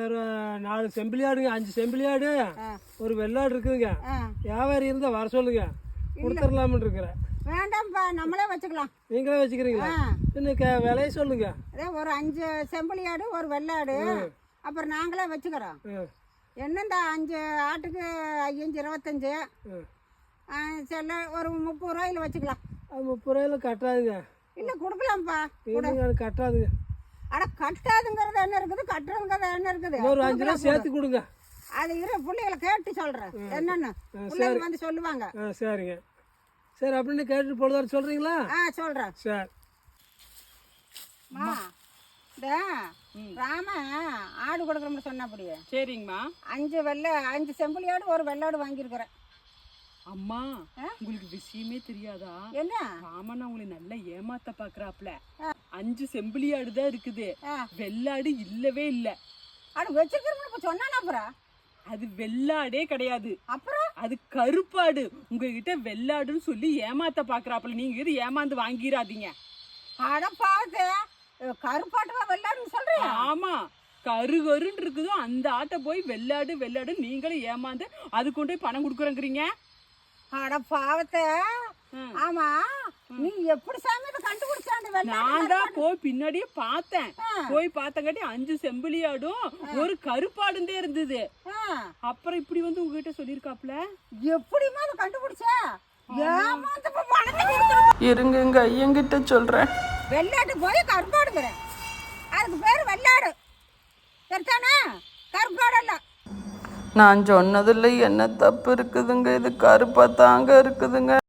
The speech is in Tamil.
ஒரு நாலு செம்பிளியாடுங்க அஞ்சு செம்பிளியாடு. ஒரு வெள்ளாடு இருக்குதுங்க. வியாபாரி இருந்தால் வர சொல்லுங்க. கொடுத்துடலாம்னு இருக்கிறேன் வேண்டாம்ப்பா நம்மளே வச்சுக்கலாம். நீங்களே வச்சுக்கிறீங்களா? ஆ. இன்னும் க விலைய சொல்லுங்க. அதே ஒரு அஞ்சு செம்பளி ஆடு ஒரு வெள்ளாடு அப்புறம் நாங்களே வச்சுக்கிறோம். ம் என்ன இந்த அஞ்சு ஆட்டுக்கு ஐயஞ்சு இருபத்தஞ்சு? ம் ஆ, சில ஒரு முப்பது ரூபாயில வச்சுக்கலாம். முப்பது ரூபாயில கட்டாதுங்க. இல்லை கொடுக்கலாம்ப்பா. கட்டாதுங்க. அட கட்டாதுங்கிறது என்ன இருக்குது? கட்டுறதுங்கிறது என்ன இருக்குது? இன்னொரு அஞ்சு ரூபா சேர்த்து கொடுங்க. அது இரு பிள்ளைகளை கேட்டு சொல்கிறேன் என்னன்னு? பிள்ளைங்க வந்து சொல்லுவாங்க. சரிங்க. சரி அப்படின்னு கேட்டுட்டு பொழுதாரு சொல்கிறீங்களா ஆ சொல்கிறேன் சரி. ராம ஆடு கொடுக்குறோம்னு சொன்னபடியே சரிங்கம்மா. அஞ்சு வெள்ளை அஞ்சு செம்புலி ஆடு ஒரு வெள்ளாடு வாங்கியிருக்கிறேன். அம்மா? உங்களுக்கு விஷயமே தெரியாதா? என்ன? ராமன் உங்களை நல்லா ஏமாத்த பாக்குறாப்ல அஞ்சு செம்பிளியாடு தான் இருக்குது. வெள்ளாடு இல்லவே இல்ல. ஆடு வச்சிருக்கிறோம்னு இப்போ சொன்னானா அப்புறம்? அது வெள்ளாடே கிடையாது. அப்புறம்? அது கருப்பாடு. உங்ககிட்ட வெள்ளாடுன்னு சொல்லி ஏமாத்த பாக்குறாப்ல நீங்க இது ஏமாந்து வாங்கிடாதீங்க அட பாவத்து கருப்பாட்டுவா வெள்ளாடுன்னு சொல்றியா? ஆமா. கரு கருன்னு இருக்குதோ அந்த ஆட்டை போய் வெள்ளாடு வெள்ளாடு நீங்களும் ஏமாந்து அது கொண்டு போய் பணம் கொடுக்குறேங்கிறீங்க? அட பாவத்தை. ஆமா. நீ எப்படி சாமி நான் தான் போய் பின்னாடியே பார்த்தேன். போய் பார்த்தங்காட்டி அஞ்சு செம்பிளியாடும் ஒரு கருப்பாடுந்தே இருந்தது. அப்புறம் இப்படி வந்து உங்ககிட்ட சொல்லியிருக்காப்ல எப்படிம்மா அதை கண்டுபிடிச்ச? இருங்க எங்க ஐயங்கிட்ட சொல்றேன். வெள்ளாட்டு போய் கருப்பாடுங்கிறேன். அதுக்கு பேர் வெள்ளாடு. சரிதானே? கருப்பாடு இல்ல நான் சொன்னதில் என்ன தப்பு இருக்குதுங்க? இது கருப்பாக தாங்க இருக்குதுங்க.